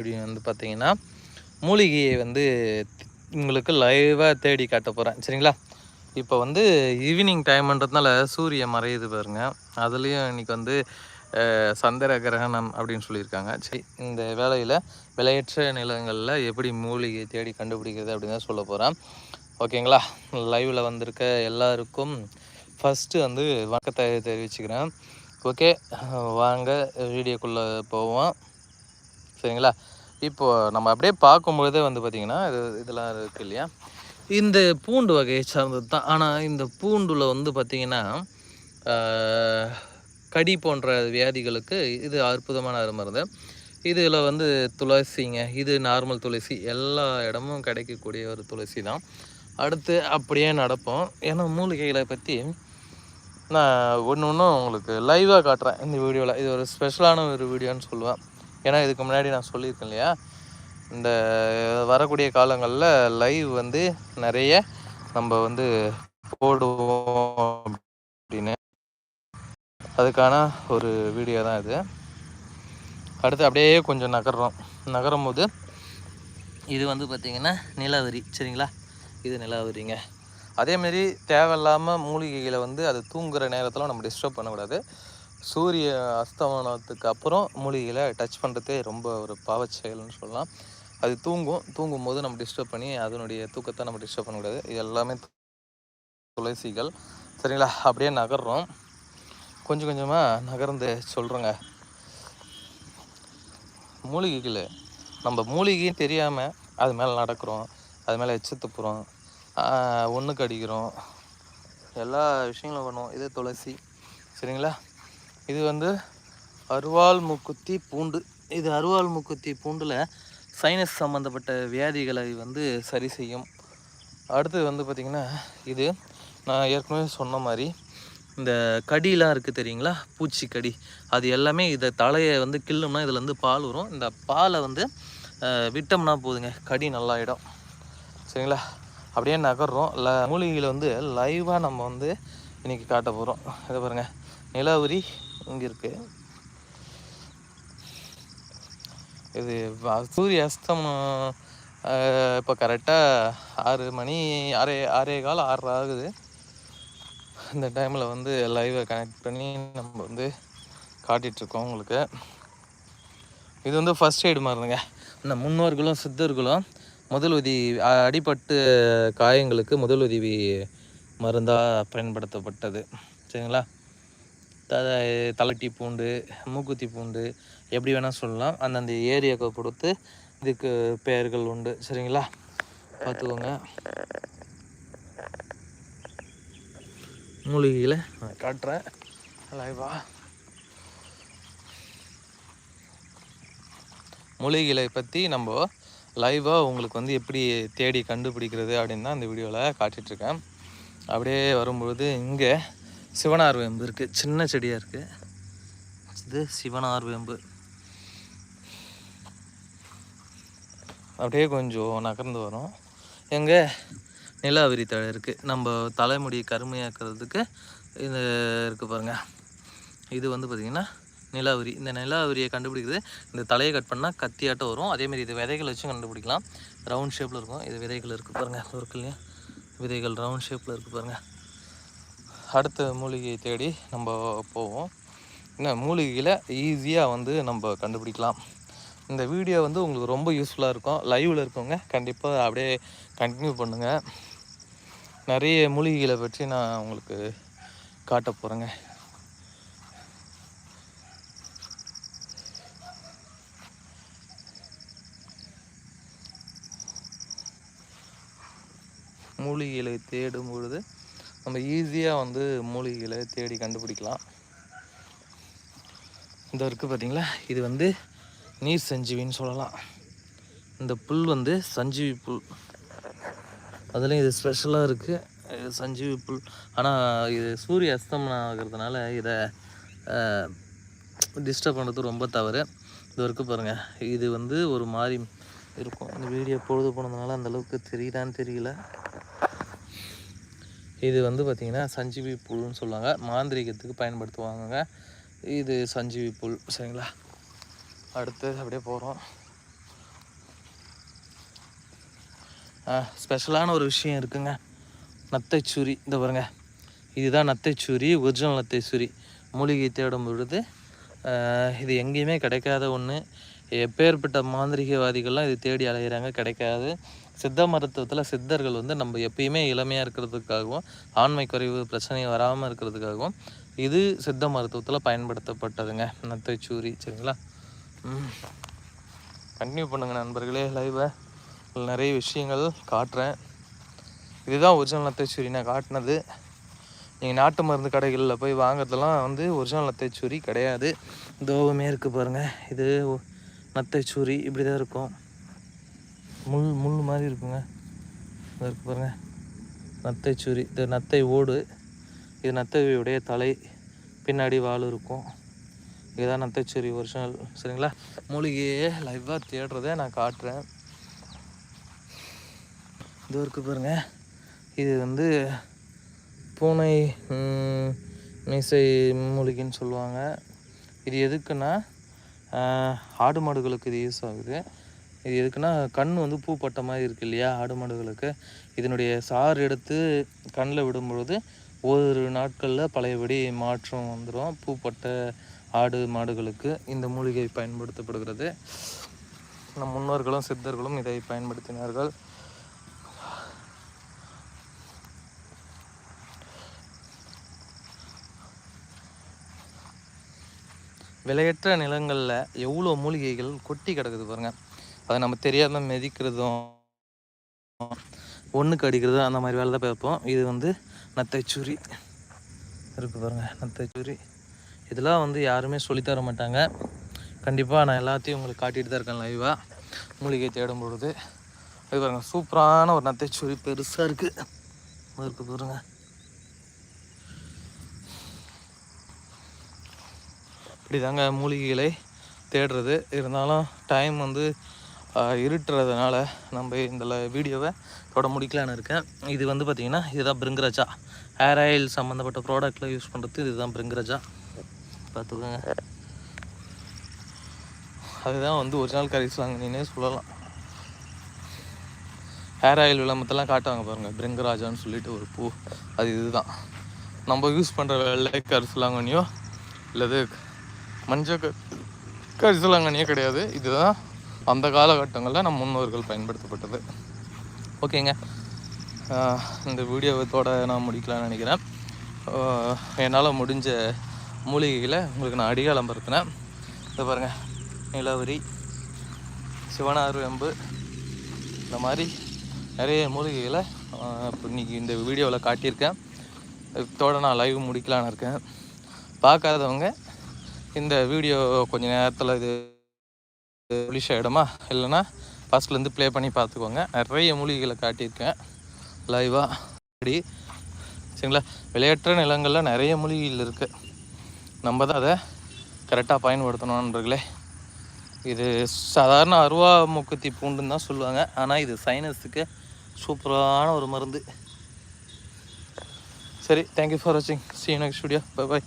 அப்படின்னு வந்து பார்த்தீங்கன்னா மூலிகையை வந்து உங்களுக்கு லைவாக தேடி காட்ட போகிறேன் சரிங்களா? இப்போ வந்து ஈவினிங் டைம்ன்றதுனால சூரியன் மறையுது பாருங்கள் அதுலேயும் இன்னைக்கு வந்து சந்திர கிரகணம் அப்படின்னு சொல்லியிருக்காங்க. சரி இந்த வேலையில் விளையற்ற நிலங்களில் எப்படி மூலிகை தேடி கண்டுபிடிக்கிறது அப்படின்னு தான் சொல்ல போகிறேன் ஓகேங்களா? லைவில் வந்திருக்க எல்லாருக்கும் ஃபஸ்ட்டு வந்து வணக்கத்தை தெரிவிச்சுக்கிறேன். ஓகே வாங்க வீடியோக்குள்ளே போவோம். சரிங்களா? இப்போ நம்ம அப்படியே பார்க்கும்பொழுதே வந்து பார்த்திங்கன்னா இது இதெல்லாம் இருக்குது இல்லையா? இந்த பூண்டு வகையை சார்ந்தது தான். ஆனால் இந்த பூண்டில் வந்து பார்த்திங்கன்னா கடி போன்ற வியாதிகளுக்கு இது அற்புதமான மருந்து இதில் வந்து துளசிங்க இது நார்மல் துளசி. எல்லா இடமும் கிடைக்கக்கூடிய ஒரு துளசி தான். அடுத்து அப்படியே நடப்போம். ஏன்னா மூலிகைகளை பற்றி நான் ஒன்று ஒன்றும் உங்களுக்கு லைவாக காட்டுறேன் இந்த வீடியோவில் இது ஒரு ஸ்பெஷலான ஒரு வீடியோன்னு சொல்லுவேன். ஏன்னா இதுக்கு முன்னாடி நான் சொல்லியிருக்கேன் இல்லையா? இந்த வரக்கூடிய காலங்களில் லைவ் வந்து நிறைய நம்ம வந்து போடுவோம் அப்படின்னு. அதுக்கான ஒரு வீடியோ தான் இது. அடுத்து அப்படியே கொஞ்சம் நகர்றோம். நகரும் போது இது வந்து பார்த்திங்கன்னா நிலாவரி. சரிங்களா? இது நிலாவரிங்க. அதேமாரி தேவையில்லாமல் மூலிகைகளை வந்து அது தூங்குகிற நேரத்தில் நம்ம டிஸ்டர்ப் பண்ணக்கூடாது. சூரிய அஸ்தமனத்துக்கு அப்புறம் மூலிகைகளை டச் பண்ணுறதே ரொம்ப ஒரு பாவச் செயல்னு சொல்லலாம். அது தூங்கும். தூங்கும் போது நம்ம டிஸ்டர்ப் பண்ணி அதனுடைய தூக்கத்தை நம்ம டிஸ்டர்ப் பண்ணக்கூடாது இது எல்லாமே துளசிகள். சரிங்களா? அப்படியே நகர்றோம். கொஞ்சம் கொஞ்சமாக நகர்ந்து சொல்கிறோங்க மூலிகைகள் நம்ம மூலிகையும் தெரியாமல் அது மேலே நடக்கிறோம். அது மேலே எச்சு துப்புறோம் ஒன்றுக்கு அடிக்கிறோம். எல்லா விஷயங்களும் பண்ணுவோம். இது துளசி. சரிங்களா? இது வந்து அருவாள் மூக்குத்தி பூண்டு. இது அருவாள் மூக்குத்தி பூண்டில் சைனஸ் சம்மந்தப்பட்ட வியாதிகளை வந்து சரி செய்யும். அடுத்தது வந்து பார்த்திங்கன்னா இது நான் ஏற்கனவே சொன்ன மாதிரி இந்த கடிலாம் இருக்குது தெரியுங்களா? பூச்சி கடி. அது எல்லாமே இதை தலையை வந்து கிள்ளோம்னா இதில் வந்து பால் வரும். இந்த பாலை வந்து விட்டோம்னா போதுங்க கடி நல்லாயிடும். சரிங்களா? அப்படியே நகர்றோம். ல மூலிகையில் வந்து லைவாக நம்ம வந்து இன்றைக்கி காட்ட போகிறோம் இதை பாருங்கள் நிலாவரி இங்கே இருக்குது இது சூரிய அஸ்தமனம் இப்போ கரெக்டாக ஆறு மணி ஆறே ஆறே கால் ஆறு ஆகுது. இந்த டைமில் வந்து லைவை கனெக்ட் பண்ணி நம்ம வந்து காட்டிகிட்ருக்கோம் உங்களுக்கு. இது வந்து ஃபஸ்ட் எய்டு மருந்துங்க. இந்த முன்னோர்களும் சித்தர்களும் முதலுதவி உதவி அடிபட்டு காயங்களுக்கு முதலுதவி மருந்தாக பயன்படுத்தப்பட்டது. சரிங்களா? த தலைட்டி பூண்டு மூக்குத்தி பூண்டு எப்படி வேணால் சொல்லலாம். அந்தந்த ஏரியாவுக்கு பொறுத்து இதுக்கு பெயர்கள் உண்டு. சரிங்களா? பார்த்துக்கோங்க. மூலிகையில் நான் காட்டுறேன். லைவா மூலிகைகளை பற்றி நம்ம லைவாக உங்களுக்கு வந்து எப்படி தேடி கண்டுபிடிக்கிறது அப்படின்னு தான் இந்த வீடியோவில் காட்டிகிட்ருக்கேன் அப்படியே வரும்பொழுது இங்கே சிவனார் வேம்பு இருக்குது சின்ன செடியாக இருக்குது இது சிவனார் வேம்பு அப்படியே கொஞ்சம் நகர்ந்து வரும். எங்கே? நிலாவரி தழை இருக்குது நம்ம தலைமுடி கருமையாக்குறதுக்கு இது இருக்குது பாருங்க. இது வந்து பார்த்திங்கன்னா நிலாவரி இந்த நிலாவரியை கண்டுபிடிக்கிறது இந்த தலையை கட் பண்ணால் கத்தியாட்டம் வரும். அதேமாதிரி இது விதைகள் வச்சும் கண்டுபிடிக்கலாம். ரவுண்ட் ஷேப்பில் இருக்கும். இது விதைகள் இருக்குது பாருங்கள் இருக்கு விதைகள் ரவுண்ட் ஷேப்பில் இருக்குது பாருங்கள் அடுத்த மூலிகையை தேடி நம்ம போவோம். என்ன மூலிகையில் ஈஸியாக வந்து நம்ம கண்டுபிடிக்கலாம். இந்த வீடியோ வந்து உங்களுக்கு ரொம்ப யூஸ்ஃபுல்லாக இருக்கும். லைவில் இருக்கவங்க கண்டிப்பாக அப்படியே கண்டினியூ பண்ணுங்கள் நிறைய மூலிகைகளை பற்றி நான் உங்களுக்கு காட்ட போகிறேங்க மூலிகைகளை தேடும் பொழுது நம்ம ஈஸியாக வந்து மூலிகைகளை தேடி கண்டுபிடிக்கலாம். இந்த இருக்குது பார்த்தீங்களா இது வந்து நீர் சஞ்சீவின்னு சொல்லலாம். இந்த புல் வந்து சஞ்சீவி புல். அதுலேயும் இது ஸ்பெஷலாக இருக்குது இது சஞ்சீவி புல். ஆனால் இது சூரிய அஸ்தமனம் ஆகிறதுனால இதை டிஸ்டர்ப் பண்ணுறது ரொம்ப தவறு. இது இருக்குது பாருங்கள் இது வந்து ஒரு மாதிரி இருக்கும். இந்த வீடியோ பொழுது போனதுனால அந்த அளவுக்கு தெரியுதான்னு தெரியல. இது வந்து பார்த்திங்கன்னா சஞ்சீவி புல்னு சொல்லுவாங்க. மாந்திரிகத்துக்கு பயன்படுத்துவாங்க இது சஞ்சீவி புல் சரிங்களா? அடுத்து அப்படியே போகிறோம் ஸ்பெஷலான ஒரு விஷயம் இருக்குங்க. நத்தைச்சூரி. இந்த பாருங்க. இதுதான் நத்தைச்சூரி ஒரிஜினல் நத்தைச்சூரி. மூலிகை தேடும் பொழுது இது எங்கேயுமே கிடைக்காத ஒன்று எப்பேற்பட்ட மாந்திரிகவாதிகள்லாம் இது தேடி அலைகிறாங்க கிடைக்காது. சித்த மருத்துவத்தில் சித்தர்கள் வந்து நம்ம எப்பயுமே இளமையாக இருக்கிறதுக்காகவும் ஆண்மை குறைவு பிரச்சனை வராமல் இருக்கிறதுக்காகவும் இது சித்த மருத்துவத்தில் பயன்படுத்தப்பட்டதுங்க. நத்தைச்சூரி சரிங்களா? கண்டினியூ பண்ணுங்க நண்பர்களே லைவை நிறைய விஷயங்கள் காட்டுறேன். இதுதான் ஒரிஜினல் நத்தைச்சூரி. நான் காட்டினது நீங்கள் நாட்டு மருந்து கடைகளில் போய் வாங்குறதெல்லாம் வந்து ஒரிஜினல் நத்தைச்சூரி கிடையாது. தோவமே இருக்குது பாருங்கள் இது ஒ- நத்தைச்சூரி இப்படி தான் இருக்கும். முள் முள் மாதிரி இருக்குங்க. இருக்கு பாருங்கள் நத்தைச்சூரி இது நத்தை ஓடு. இது நத்தையுடைய தலை. பின்னாடி வால் இருக்கும். இதுதான் நத்தைச்சுரி ஒரிஜினல் சரிங்களா? மூலிகையே லைவாக தேடுறதை நான் காட்டுறேன். இது இருக்கு பாருங்க. இது வந்து பூனை மீசை மூலிகைன்னு சொல்லுவாங்க. இது எதுக்குன்னா ஆடு மாடுகளுக்கு இது யூஸ் ஆகுது. இது எதுக்குன்னா கண் வந்து பூ பட்ட மாதிரி இருக்கு இல்லையா ஆடு மாடுகளுக்கு. இதனுடைய சாறு எடுத்து கண்ணில் விடும்பொழுது ஒவ்வொரு நாட்களில் பழையபடி மாற்றம் வந்துடும் பூப்பட்ட ஆடு மாடுகளுக்கு இந்த மூலிகை பயன்படுத்தப்படுகிறது. நம் முன்னோர்களும் சித்தர்களும் இதை பயன்படுத்தினார்கள். விலையற்ற நிலங்களில் எவ்வளோ மூலிகைகள் கொட்டி கிடக்குது பாருங்கள் அதை நம்ம தெரியாம மிதிக்கிறதும் ஒன்றுக்கு அடிக்கிறதும் அந்த மாதிரி வேலை தான் பார்ப்போம். இது வந்து நத்தைச்சூரி. இருக்கு பாருங்க நத்தைச்சூரி. இதெல்லாம் வந்து யாருமே சொல்லித் தர மாட்டாங்க. கண்டிப்பாக நான் எல்லாத்தையும் உங்களுக்கு காட்டிகிட்டு தான் இருக்கேன் லைவாக மூலிகை தேடும் பொழுது. இது பாருங்கள் சூப்பரான ஒரு நத்தைச்சூரி. பெருசாக இருக்குது இருக்கு பாருங்க. இப்படி தாங்க மூலிகைகளை தேடுறது. இருந்தாலும் டைம் வந்து இருட்டுறதுனால நம்ம இந்த வீடியோவை தொட முடிக்கலான்னு இருக்கேன். இது வந்து பார்த்திங்கன்னா இதுதான் பிரிங்கராஜா. ஹேர் ஆயில் சம்மந்தப்பட்ட ப்ராடக்ட்டில் யூஸ் பண்ணுறது இதுதான் பிரிங்கராஜா. பார்த்துக்கோங்க. அதுதான் வந்து ஒரிஜினல் கரிசலாங்கண்ணினே சொல்லலாம். ஹேர் ஆயில் விளம்பரத்தெல்லாம் காட்டுவாங்க பாருங்கள் பிரிங்கராஜான்னு சொல்லிட்டு ஒரு பூ. அது இதுதான். நம்ம யூஸ் பண்ணுற வெள்ளை கரிசலாங்கண்ணியோ இல்லது மஞ்சள் க- கிடையாது. இதுதான் அந்த காலகட்டங்களில் நம் முன்னோர்கள் பயன்படுத்தப்பட்டது. ஓகேங்க. இந்த வீடியோவத்தோட நான் முடிக்கலாம்னு நினைக்கிறேன். என்னால் முடிஞ்ச மூலிகைகளை உங்களுக்கு நான் அடிகாலம் பருத்தினேன் இதை பாருங்கள் நிலவரி சிவனார் வெம்பு இந்த மாதிரி நிறைய மூலிகைகளை இப்போ இன்றைக்கி இந்த வீடியோவில் காட்டியிருக்கேன். இதோட நான் லைவ் முடிக்கலான்னு இருக்கேன். பார்க்காதவங்க இந்த வீடியோ கொஞ்சம் நேரத்தில் இது ரிலீஸ் இடமா? இல்லைன்னா ஃபஸ்ட்லேருந்து ப்ளே பண்ணி பார்த்துக்கோங்க. நிறைய மூலிகைகளை காட்டியிருக்கேன். லைவாக அப்படி. சரிங்களா? விளையாட்டுற நிலங்களில் நிறைய மூலிகைகள் இருக்குது நம்ம தான் அதை கரெக்டாக பயன்படுத்தணும் நண்பர்களே இது சாதாரண அருவா மூக்குத்தி பூண்டுன்னு தான் சொல்லுவாங்க. ஆனால் இது சைனஸுக்கு சூப்பரான ஒரு மருந்து. சரி தேங்க்யூ ஃபார் வாட்சிங் see next studio bye bye